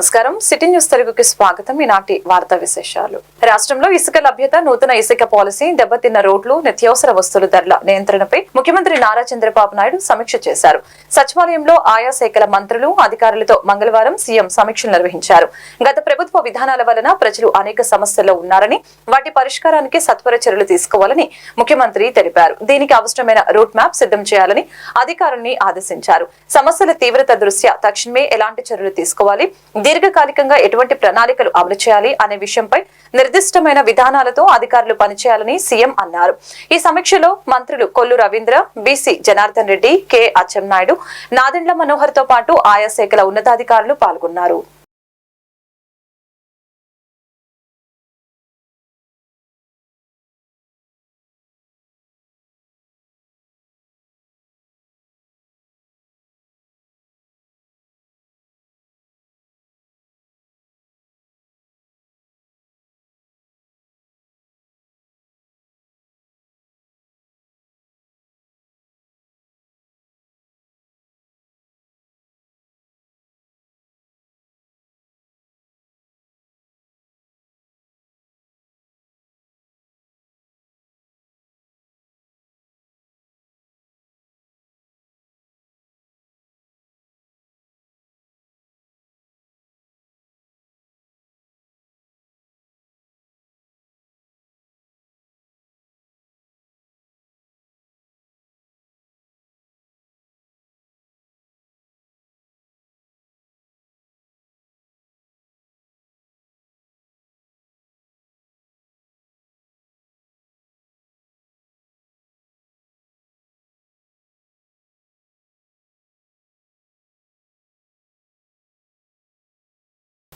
నమస్కారం. City news తెలుగుకి స్వాగతం. ఈనాటి వార్తా విశేషాలు. రాష్ట్రంలో ఇసుక లభ్యత నూతన ఇసుక పాలసీ దెబ్బతిన్న రోడ్లు నిత్యావసర వస్తువుల ధరల నియంత్రణపై ముఖ్యమంత్రి నారా చంద్రబాబు నాయుడు సమీక్ష చేశారు. సచివాలయంలో ఆయా శాఖల మంత్రులు అధికారులతో మంగళవారం సీఎం సమీక్షలు నిర్వహించారు. గత ప్రభుత్వ విధానాల వలన ప్రజలు అనేక సమస్యల్లో ఉన్నారని వాటి పరిష్కారానికి సత్వర చర్యలు తీసుకోవాలని ముఖ్యమంత్రి తెలిపారు. దీనికి అవసరమైన రూట్ మ్యాప్ సిద్ధం చేయాలని అధికారుల్ని ఆదేశించారు. సమస్యల తీవ్రత దృష్ట్యా తక్షణమే ఎలాంటి చర్యలు తీసుకోవాలి? దీర్ఘకాలికంగా ఎటువంటి ప్రణాళికలు అమలు చేయాలి అనే విషయంపై నిర్దిష్టమైన విధానాలతో అధికారులు పనిచేయాలని సీఎం అన్నారు. ఈ సమీక్షలో మంత్రులు కొల్లు రవీంద్ర బీసీ జనార్దన్ రెడ్డి కె అచ్చెన్నాయుడు నాదెండ్ల మనోహర్తో పాటు ఆయా శాఖల ఉన్నతాధికారులు పాల్గొన్నారు.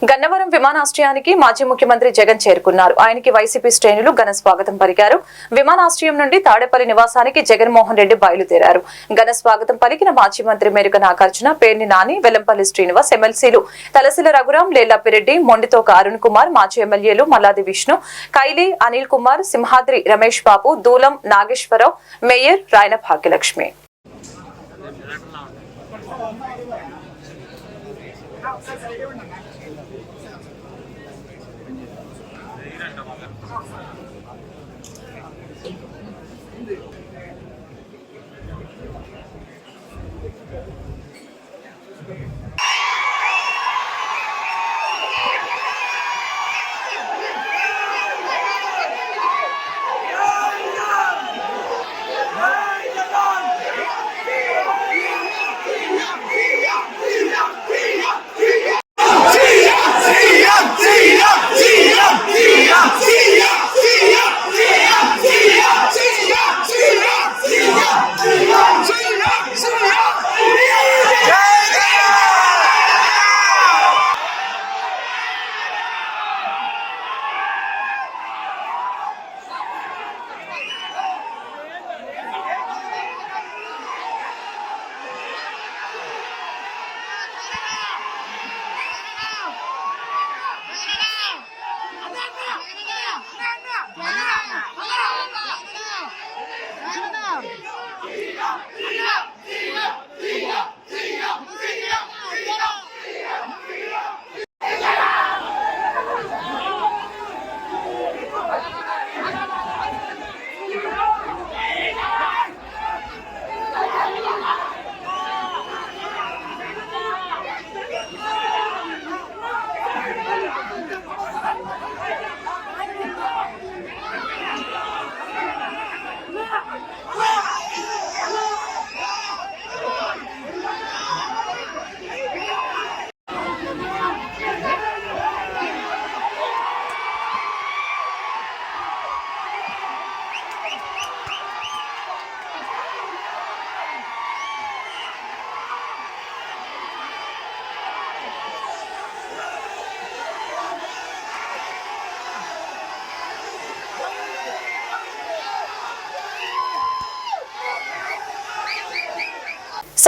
గన్నవరం విమానాశ్రయానికి మాజీ ముఖ్యమంత్రి జగన్ చేరుకున్నారు. ఆయనకి వైసీపీ శ్రేణులు ఘన స్వాగతం పలికారు. విమానాశ్రయం నుండి తాడేపల్లి నివాసానికి జగన్మోహన్ రెడ్డి బయలుదేరారు. ఘన స్వాగతం పలికిన మాజీ మంత్రి మేరుక నాగార్జున పేర్ని నాని వెల్లంపల్లి శ్రీనివాస్ ఎమ్మెల్సీలు తలసిల రఘురాం లేల్లాపిరెడ్డి మొండితోక అరుణ్ కుమార్ మాజీ ఎమ్మెల్యేలు మల్లాది విష్ణు కైలి అనిల్ కుమార్ సింహాద్రి రమేష్ బాబు దూలం నాగేశ్వరరావు మేయర్ రాయన భాగ్యలక్ష్మి.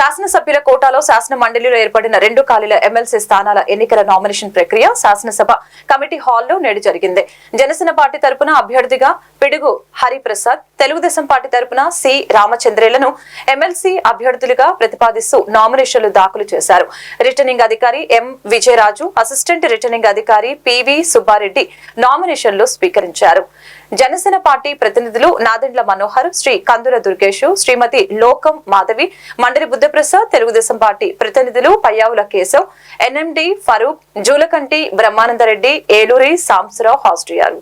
శాసనసభ్యుల కోటాలో శాసన మండలిలో ఏర్పడిన రెండు ఖాళీల ఎమ్మెల్సీ స్థానాల ఎన్నికల నామినేషన్ ప్రక్రియ శాసనసభ కమిటీ హాల్లో నేడు జరిగింది. జనసేన పార్టీ తరపున అభ్యర్థిగా పిడుగు హరిప్రసాద్ తెలుగుదేశం పార్టీ తరపున సి రామచంద్రేలను ఎమ్మెల్సీ అభ్యర్థులుగా ప్రతిపాదిస్తూ నామినేషన్లు దాఖలు చేశారు. రిటర్నింగ్ అధికారి ఎం విజయరాజు అసిస్టెంట్ రిటర్నింగ్ అధికారి పివి సుబ్బారెడ్డి నామినేషన్లు స్వీకరించారు. జనసేన పార్టీ ప్రతినిధులు నాదెండ్ల మనోహర్ శ్రీ కందుల దుర్గేష్ శ్రీమతి లోకం మాధవి మండలి బుద్ధప్రసాద్ తెలుగుదేశం పార్టీ ప్రతినిధులు పయ్యావుల కేశవ్ ఎన్ఎండి ఫరూక్ జూలకంటి బ్రహ్మానందరెడ్డి ఏలూరి సాంసరావు హాజరయ్యారు.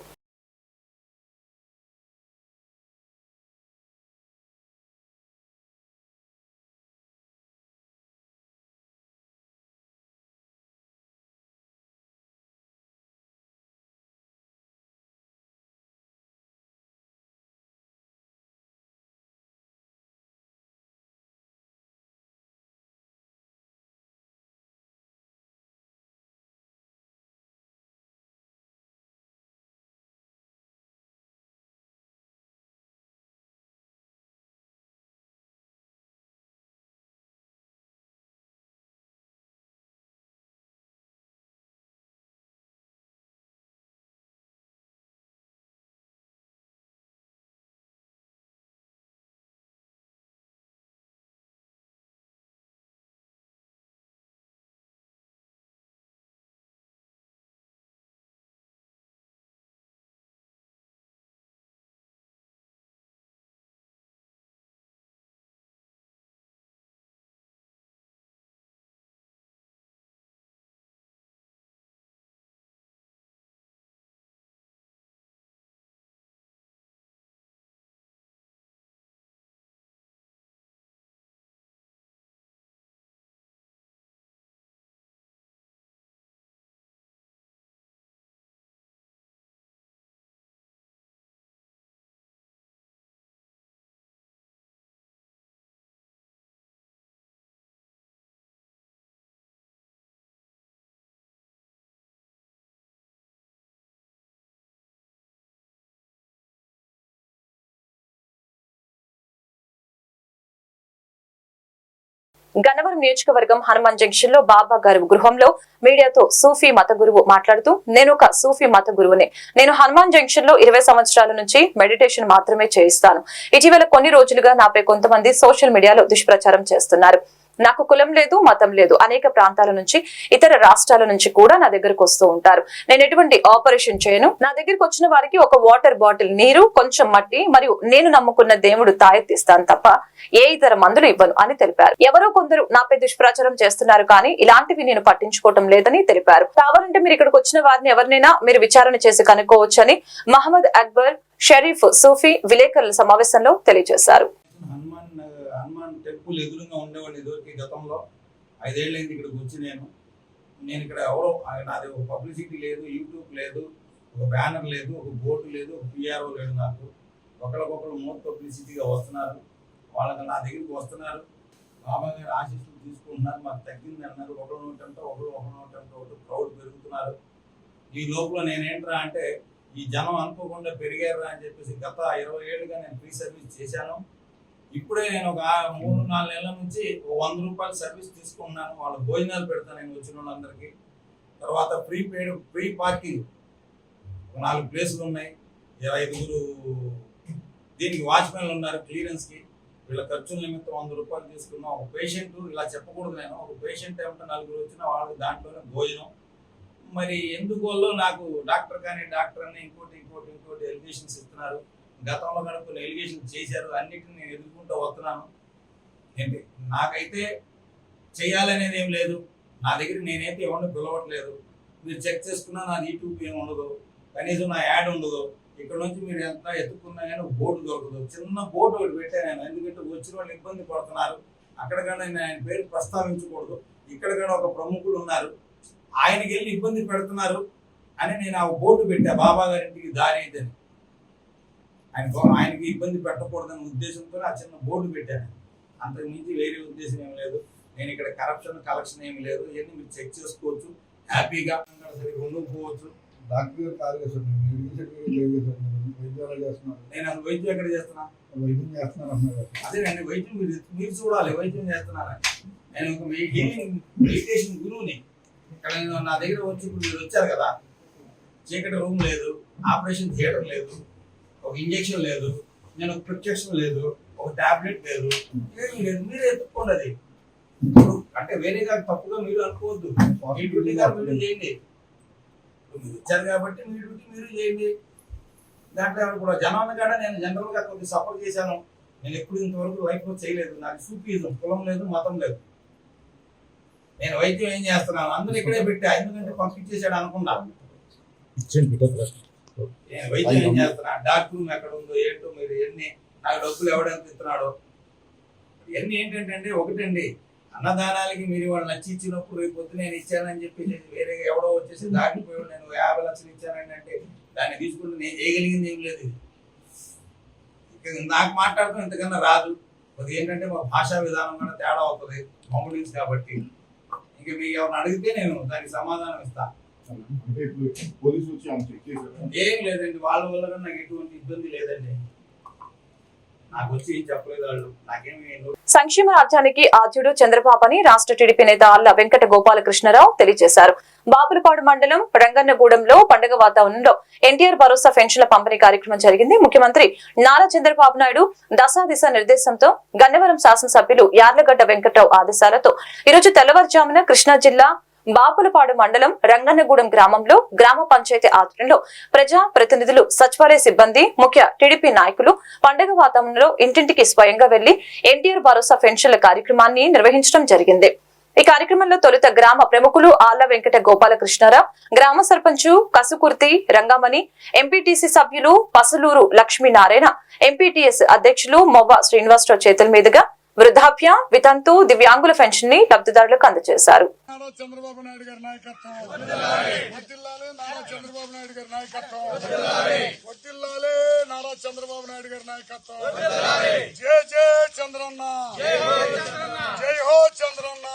గన్నవరం నియోజకవర్గం హనుమాన్ జంక్షన్లో బాబా గారి గృహంలో మీడియాతో సూఫీ మత గురువు మాట్లాడుతూ నేను ఒక సూఫీ మత గురువునే. నేను హనుమాన్ జంక్షన్లో ఇరవై సంవత్సరాల నుంచి మెడిటేషన్ మాత్రమే చేయిస్తాను. ఇటీవల కొన్ని రోజులుగా నాపై కొంతమంది సోషల్ మీడియాలో దుష్ప్రచారం చేస్తున్నారు. నాకు కులం లేదు మతం లేదు. అనేక ప్రాంతాల నుంచి ఇతర రాష్ట్రాల నుంచి కూడా నా దగ్గరకు వస్తూ ఉంటారు. నేను ఎటువంటి ఆపరేషన్ చేయను. నా దగ్గరకు వచ్చిన వారికి ఒక వాటర్ బాటిల్ నీరు కొంచెం మట్టి మరియు నేను నమ్ముకున్న దేవుడు తాయెత్తిస్తాను తప్ప ఏ ఇతర మందులు ఇవ్వను అని తెలిపారు. ఎవరో కొందరు నాపై దుష్ప్రచారం చేస్తున్నారు కానీ ఇలాంటివి నేను పట్టించుకోవటం లేదని తెలిపారు. కావాలంటే మీరు ఇక్కడికి వచ్చిన వారిని ఎవరినైనా మీరు విచారణ చేసి కనుక్కోవచ్చని మహమ్మద్ అక్బర్ షరీఫ్ సూఫీ విలేకరుల సమావేశంలో తెలియజేశారు. ఎప్పుడు ఎదురుగా ఉండేవాడిని ఎదురుకి గతంలో. ఐదేళ్ళైంది ఇక్కడికి వచ్చి నేను. నేను ఇక్కడ ఎవరో నాది ఒక పబ్లిసిటీ లేదు యూట్యూబ్ లేదు ఒక బ్యానర్ లేదు ఒక బోర్డు లేదు ఒక పిఆర్ఓ లేదు నాకు. ఒకరికొకరు మోర్ పబ్లిసిటీగా వస్తున్నారు. వాళ్ళకి నా దగ్గరికి వస్తున్నారు. బాబా గారు ఆశీస్సులు తీసుకుంటున్నారు. మాకు తగ్గింది అన్నారు. ఒకరు నూటంటే ఒకరు ఒక నూటంటే ఒకటి క్రౌడ్ పెరుగుతున్నారు. ఈ లోపల నేనేంట్రా అంటే ఈ జనం అనుకోకుండా పెరిగారా అని చెప్పేసి గత ఇరవై ఏళ్ళుగా నేను ఫ్రీ సర్వీస్ చేశాను. ఇప్పుడే నేను ఒక మూడు నాలుగు నెలల నుంచి వంద రూపాయలు సర్వీస్ తీసుకున్నాను వాళ్ళ భోజనాలు పెడతాను నేను వచ్చిన వాళ్ళందరికీ. తర్వాత ఫ్రీ పెయిడ్ ఫ్రీ పార్కింగ్. ఒక నాలుగు ప్లేసులు ఉన్నాయి. ఇరవై ఐదుగురు దీనికి వాచ్మెన్లు ఉన్నారు క్లియరెన్స్కి. వీళ్ళ ఖర్చుల నిమిత్తం వంద రూపాయలు తీసుకున్నాం ఒక పేషెంట్ ఇలా చెప్పకూడదు నేను. ఒక పేషెంట్ ఏమంటే నలుగురు వచ్చిన వాళ్ళు దాంట్లోనే భోజనం. మరి ఎందువల్ల నాకు డాక్టర్ కానీ డాక్టర్ అని ఇంకోటి ఇంకోటి ఇంకోటి ఎలిగేషన్స్ ఇస్తున్నారు? గతంలో కనుక కొన్ని ఎలిగేషన్ చేశారు అన్నిటిని నేను ఎదుర్కొంటూ వస్తున్నాను. ఏంటి? నాకైతే చేయాలనేది ఏం లేదు. నా దగ్గర నేనైతే ఎవరిని పిలవట్లేదు. మీరు చెక్ చేసుకున్నా నా యూట్యూబ్ ఏమి ఉండదు. కనీసం నా యాడ్ ఉండదు. ఇక్కడ నుంచి మీరు ఎంత ఎత్తుకున్నా కానీ బోర్డు దొరకదు. చిన్న బోర్డు ఒకటి పెట్టాను నేను. ఎందుకంటే వచ్చిన వాళ్ళు ఇబ్బంది పడుతున్నారు. అక్కడ కానీ నేను ఆయన పేరు ప్రస్తావించకూడదు. ఇక్కడ కూడా ఒక ప్రముఖులు ఉన్నారు. ఆయనకి వెళ్ళి ఇబ్బంది పెడుతున్నారు అని నేను ఆ బోర్డు పెట్టా. బాబా గారింటికి దారి అయితేనే. ఆయన ఆయనకి ఇబ్బంది పెట్టకూడదనే ఉద్దేశంతో ఆ చిన్న బోర్డు పెట్టాను. అంతకు మించి వేరే ఉద్దేశం ఏం లేదు. నేను ఇక్కడ కరప్షన్ కలెక్షన్ ఏమి లేదు. ఇవన్నీ మీరు చెక్ చేసుకోవచ్చు. హ్యాపీగా సరిగ్గా ఉండకపోవచ్చు డాక్టర్ కాదు ఎలా చేస్తున్నారు? నేను అది వైద్యం ఎక్కడ చేస్తున్నా? వైద్యం చేస్తున్నారు సార్. అదేనండి వైద్యం మీరు మీరు చూడాలి. వైద్యం చేస్తున్నారని నేను ఒక హీలింగ్ మెడిటేషన్ గురువుని. ఇక్కడ నా దగ్గర వచ్చి ఇప్పుడు మీరు వచ్చారు కదా. చీకటి రూమ్ లేదు. ఆపరేషన్ థియేటర్ లేదు. ఒక ఇంజెక్షన్ లేదు నేను ఒక ప్రిస్క్రిప్షన్ లేదు ఒక టాబ్లెట్ లేదు. ఏమీ లేదు మీరే ఎత్తుక్కోండి అది అంటే వేరేగా తప్పుగా మీరు అనుకోవద్దు. మీ డ్యూటీ గారు మీరు చేయండి. మీరు వచ్చారు కాబట్టి మీ డ్యూటీ మీరు చేయండి. దాంట్లో కూడా జనాన్ని కూడా నేను జనరల్గా కొద్దిగా సపోర్ట్ చేశాను. నేను ఎప్పుడు ఇంతవరకు లో చేయలేదు. నాకు సూఫీజం కులం లేదు మతం లేదు. నేను వైద్యం ఏం చేస్తున్నాను? అందరూ ఇక్కడే పెట్టా ఎందుకంటే పంపించేసాడు అనుకున్నా. నేను వైద్యం ఏం చేస్తున్నా రూమ్ ఎక్కడ ఉందో ఏంటో మీరు ఎన్ని నాకు డబ్బులు ఎవడెంత ఇస్తున్నాడో. ఇవన్నీ ఏంటంటే ఒకటండి. అన్నదానాలకి మీరు వాళ్ళు నచ్చి ఇచ్చినప్పుడు రేపు పొద్దు నేను ఇచ్చానని చెప్పి నేను వేరే ఎవడో వచ్చేసి దాటిపోయి నేను యాభై లక్షలు ఇచ్చానని అంటే దాన్ని తీసుకుంటే నేను చేయగలిగింది ఏం లేదు ఇది. నాకు మాట్లాడటం ఇంతకన్నా రాదు. అది ఏంటంటే మా భాషా విధానం కూడా తేడా అవుతుంది మమ్మల్ని కాబట్టి. ఇంక మీకు ఎవరిని అడిగితే నేను దానికి సమాధానం ఇస్తా. అంటే ఇప్పుడు పోలీసులు వచ్చి ఆమె చెక్ చేశారు? ఏం లేదండి వాళ్ళ వల్ల నాకు ఎటువంటి ఇబ్బంది లేదండి. నాకు వచ్చి ఏం చెప్పలేదు వాళ్ళు. నాకేమి సంక్షేమ రాజ్యానికి ఆద్యుడు చంద్రబాబు అని రాష్ట్ర టీడీపీ నేత అల్ల వెంకట గోపాలకృష్ణరావు తెలియజేశారు. బాపులపాడు మండలం రంగన్నగూడెంలో పండుగ వాతావరణంలో ఎన్టీఆర్ భరోసా పెన్షన్ల పంపిణీ కార్యక్రమం జరిగింది. ముఖ్యమంత్రి నారా చంద్రబాబు నాయుడు దశాదిశ నిర్దేశంతో గన్నవరం శాసనసభ్యులు యార్లగడ్డ వెంకట్రావు ఆదేశాలతో ఈరోజు తెల్లవారుజామున కృష్ణా జిల్లా బాపులపాడు మండలం రంగన్నగూడెం గ్రామంలో గ్రామ పంచాయతీ ఆధ్వర్యంలో ప్రజా ప్రతినిధులు సచివాలయ సిబ్బంది ముఖ్య టీడీపీ నాయకులు పండగ వాతావరణంలో ఇంటింటికి స్వయంగా వెళ్ళి ఎన్టీఆర్ భరోసా పెన్షన్ల కార్యక్రమాన్ని నిర్వహించడం జరిగింది. ఈ కార్యక్రమంలో తొలుత గ్రామ ప్రముఖులు ఆళ్ళ వెంకట గోపాలకృష్ణారావు గ్రామ సర్పంచు కసుకుర్తి రంగమణి ఎంపీటీసీ సభ్యులు పసలూరు లక్ష్మీనారాయణ ఎంపీటీఎస్ అధ్యక్షులు మొవ్వ శ్రీనివాసరావు చేతుల మీదుగా వృద్ధాప్య వితంతు దివ్యాంగుల పెన్షన్ని లబ్ధిదారులకు అందజేశారు. నారా చంద్రబాబు నాయుడు గారి నాయకత్వం. నారా చంద్రబాబు నాయుడు గారి నాయకత్వం. నారా చంద్రబాబు నాయుడు గారి నాయకత్వం. చంద్రన్న. జై హో చంద్రన్న.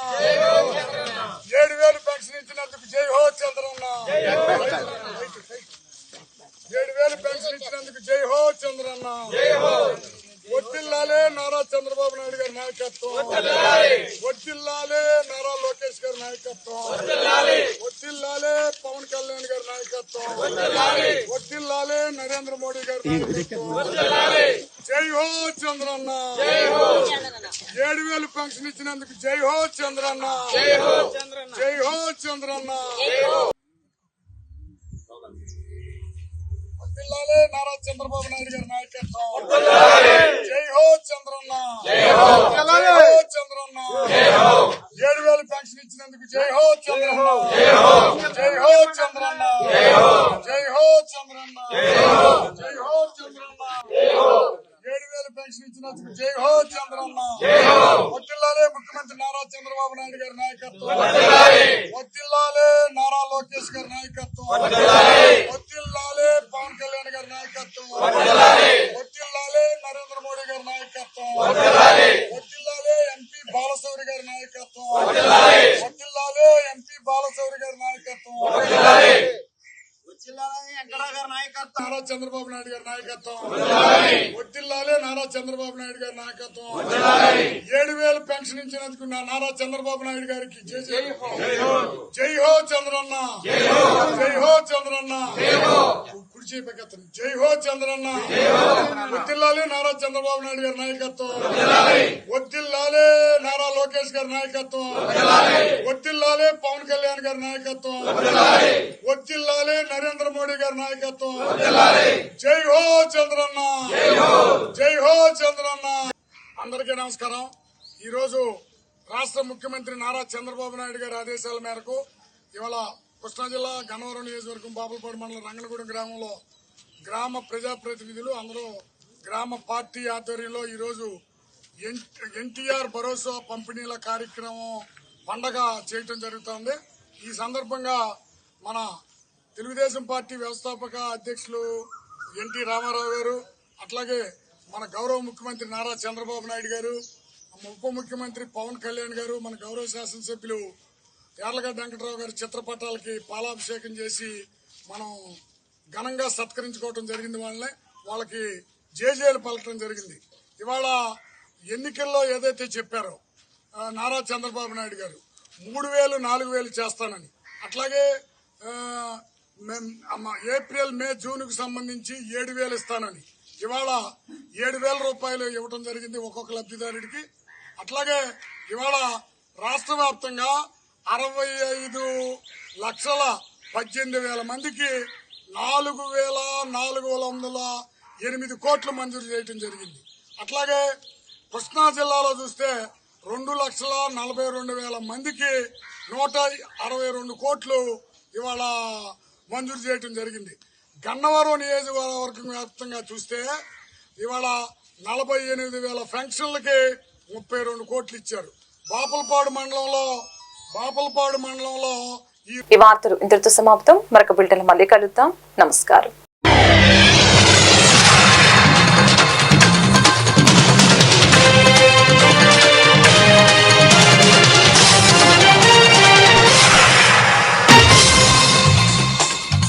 ఏడు వేలు పెన్షన్ ఇచ్చినందుకు జై హో చంద్రన్న. ఏడు వేలు పెన్షన్ ఇచ్చినందుకు జై హో చంద్రన్న. వర్దిల్లాలే నారా చంద్రబాబు నాయుడు గారి నాయకత్వం. వర్దిల్లాలే నారా లోకేష్ గారి నాయకత్వం. వర్దిల్లాలే పవన్ కళ్యాణ్ గారి నాయకత్వం. వర్దిల్లాలే నరేంద్ర మోడీ గారి నాయకత్వం. జై హో చంద్రన్న. ఏడు వేలు పెన్షన్ ఇచ్చినందుకు జై హో చంద్రన్న. జై హో చంద్రన్న. వర్ధిల్లాలే నారా చంద్రబాబు నాయుడు గారి నాయకత్వం. జై హో చంద్రన్న. జై హో. చంద్రన్న. ఏడు వేలు పెన్షన్ ఇచ్చినందుకు జై హో చంద్రన్న. జై హో. చంద్రన్న జై హో చంద్రన్న జై హో చంద్రన్న ఏడు వేలు పెన్షన్ ఇచ్చినందుకు జై హో చంద్రన్న వర్ధిల్లాలే ముఖ్యమంత్రి నారా చంద్రబాబు నాయుడు గారి నాయకత్వం వర్ధిల్లాలే నారా లోకేష్ గారి నాయకత్వం వర్ధిల్లాలే పవన్ కళ్యాణ్ గారి నాయకత్వం వర్ధిల్లాలే నరేంద్ర మోడీ గారి నాయకత్వం వర్ధిల్లాలే ఎంపీ బాలశౌరి గారి నాయకత్వం వర్ధిల్లాలే ఎంపీ బాలశౌరి గారి నాయకత్వం నారా చంద్రబాబు నాయుడు గారి నాయకత్వం. వర్ధిల్లాలే నారా చంద్రబాబు నాయుడు గారి నాయకత్వం. ఏడు వేలు పెన్షన్ ఇచ్చినందుకు నారా చంద్రబాబు నాయుడు గారికి జై హో. చంద్రన్న. జై హో. చంద్రన్న. కుడి చేపకెత్తండి జై హో చంద్రన్న. వద్దిల్లాలి నారా చంద్రబాబు నాయుడు గారి నాయకత్వం. వద్దిల్లాలే నారా లోకేష్ గారి నాయకత్వం. వద్దిల్లాలే పవన్ కళ్యాణ్ గారి నాయకత్వం. వద్దిల్లాలే నరేంద్ర మోడీ గారి నాయకత్వం. జై హో చంద్రన్న. జై హో చంద్రన్న. అందరికీ నమస్కారం. ఈరోజు రాష్ట్ర ముఖ్యమంత్రి నారా చంద్రబాబు నాయుడు గారి ఆదేశాల మేరకు ఇవాళ కృష్ణా జిల్లా గన్నవరం నియోజకవర్గం బాపులపాడు మండలం రంగనగూడెం గ్రామంలో గ్రామ ప్రజాప్రతినిధులు అందరూ గ్రామ పార్టీ ఆధ్వర్యంలో ఈరోజు ఎన్- ఎన్టీఆర్ భరోసా పంపిణీల కార్యక్రమం పండగ చేయటం జరుగుతోంది. ఈ సందర్భంగా మన తెలుగుదేశం పార్టీ వ్యవస్థాపక అధ్యక్షులు ఎన్టీ రామారావు గారు అట్లాగే మన గౌరవ ముఖ్యమంత్రి నారా చంద్రబాబు నాయుడు గారు ఉప ముఖ్యమంత్రి పవన్ కళ్యాణ్ గారు మన గౌరవ శాసనసభ్యులు యార్లగడ్డ వెంకటరావు గారి చిత్రపటాలకి పాలాభిషేకం చేసి మనం ఘనంగా సత్కరించుకోవటం జరిగింది వాళ్ళని. వాళ్ళకి జేజేలు పలకటం జరిగింది. ఇవాళ ఎన్నికల్లో ఏదైతే చెప్పారో నారా చంద్రబాబు నాయుడు గారు మూడు వేలు నాలుగు వేలు చేస్తానని. అట్లాగే ఏప్రిల్ మే జూన్కు సంబంధించి ఏడు వేలు ఇస్తానని. ఇవాళ ఏడు వేల రూపాయలు ఇవ్వటం జరిగింది ఒక్కొక్క లబ్ధిదారుడికి. అట్లాగే ఇవాళ రాష్ట్ర వ్యాప్తంగా అరవై ఐదు లక్షల పద్దెనిమిది వేల మందికి నాలుగు వేల నాలుగు వందల ఎనిమిది కోట్లు మంజూరు చేయటం జరిగింది. అట్లాగే కృష్ణా జిల్లాలో చూస్తే రెండు లక్షల నలభై రెండు వేల మందికి నూట అరవై రెండు కోట్లు ఇవాళ మంజూరు చేయటం జరిగింది. గన్నవరం నియోజకవర్గం వ్యాప్తంగా చూస్తే ఇవాళ నలభై ఎనిమిది వేల ఫంక్షన్లకి ముప్పై రెండు కోట్లు ఇచ్చారు. బాపులపాడు మండలంలో బాపలపాడు మండలంలో ఈ ఈ వార్తలు ఇంతటితో సమాప్తం. మరొక బిల్టన్ మళ్ళీ కలుద్దాం. నమస్కారం.